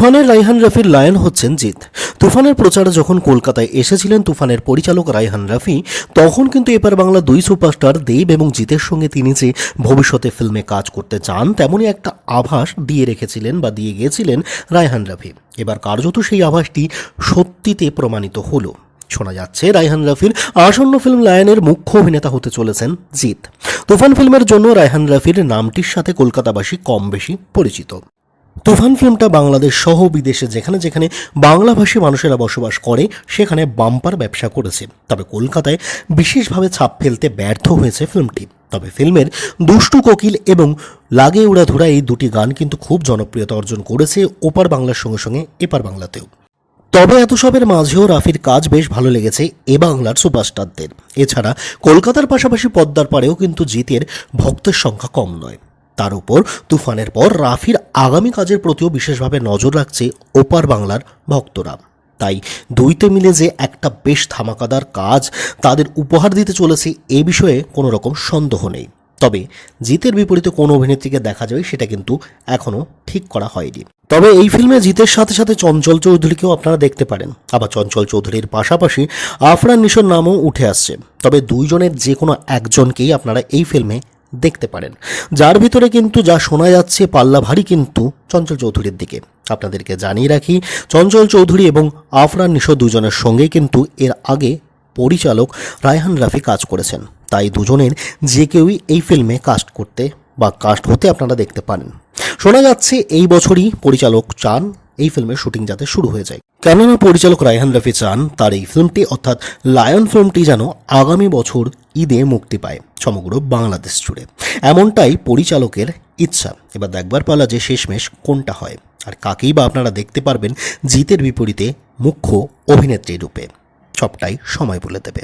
তুফানের রাইহান রাফির লায়ন হচ্ছেন জিৎ। তুফানের প্রচারে যখন কলকাতায় এসেছিলেন তুফানের পরিচালক রাইহান রাফি, তখন কিন্তু এপার বাংলা দুই সুপারস্টার দেব এবং জিতের সঙ্গে তিনি যে ভবিষ্যতে ফিল্মে কাজ করতে চান, তেমনই একটা আভাস দিয়ে রেখেছিলেন বা দিয়ে গিয়েছিলেন রায়হান রাফি। এবার কার্যত সেই আভাসটি সত্যিতে প্রমাণিত হলো। শোনা যাচ্ছে রায়হান রাফির আসন্ন ফিল্ম লায়নের মুখ্য অভিনেতা হতে চলেছেন জিৎ। তুফান ফিল্মের জন্য রায়হান রাফির নামটির সাথে কলকাতাবাসী কম বেশি পরিচিত। তুফান ফিল্মটা বাংলাদেশ সহ বিদেশে যেখানে যেখানে বাংলাভাষী মানুষেরা বসবাস করে, সেখানে বাম্পার ব্যবসা করেছে। তবে কলকাতায় বিশেষভাবে ছাপ ফেলতে ব্যর্থ হয়েছে ফিল্মটি। তবে ফিল্মের দুষ্টু কোকিল এবং লাগে উড়াধুরা এই দুটি গান কিন্তু খুব জনপ্রিয়তা অর্জন করেছে ওপার বাংলার সঙ্গে সঙ্গে এপার বাংলাতেও। তবে এত সবের মাঝেও রাফির কাজ বেশ ভালো লেগেছে এ বাংলার সুপারস্টারদের। এছাড়া কলকাতার পাশাপাশি পদ্মার পাড়েও কিন্তু জিতের ভক্তের সংখ্যা কম নয়। তার উপর তুফানের পর রাফির আগামী কাজের প্রতিও বিশেষভাবে নজর রাখছে ওপার বাংলার ভক্তরা। তাই দুইতে মিলে যে একটা বেশ ধামাকাদার কাজ তাদের উপহার দিতে চলেছে এ বিষয়ে কোনো রকম সন্দেহ নেই। তবে জিতের বিপরীতে কোন অভিনেত্রীকে দেখা যাবে সেটা কিন্তু এখনও ঠিক করা হয়নি। তবে এই ফিল্মে জিতের সাথে সাথে চঞ্চল চৌধুরীকেও আপনারা দেখতে পারেন। আবার চঞ্চল চৌধুরীর পাশাপাশি আফরান নিশোর নামও উঠে আসছে। তবে দুইজনের যে কোনো একজনকেই আপনারা এই ফিল্মে দেখতে পারেন। যার ভিতরে কিন্তু যা শোনা যাচ্ছে পাল্লা ভারী কিন্তু চঞ্চল চৌধুরীর দিকে। আপনাদেরকে জানিয়ে রাখি, চঞ্চল চৌধুরী এবং আফরান নিশো দুজনের সঙ্গে কিন্তু এর আগে পরিচালক রায়হান রাফি কাজ করেছেন। তাই দুজনের যে কেউই এই ফিল্মে কাস্ট করতে বা কাস্ট হতে আপনারা দেখতে পারেন। শোনা যাচ্ছে এই বছরই পরিচালক চান, এই ফিল্মের শুটিং যাতে শুরু হয়ে যায়। কেননা পরিচালক রায়হান রফি চান তার এই ফিল্মটি, অর্থাৎ লায়ন ফিল্মটি যেন আগামী বছর ঈদে মুক্তি পায় সমগ্র বাংলাদেশ জুড়ে। এমনটাই পরিচালকের ইচ্ছা। এবার দেখবার পালা যে শেষমেশ কোনটা হয়। আর কাকেই বা আপনারা দেখতে পারবেন জিতের বিপরীতে মুখ্য অভিনেত্রী রূপে। সবটাই সময় বলে দেবে।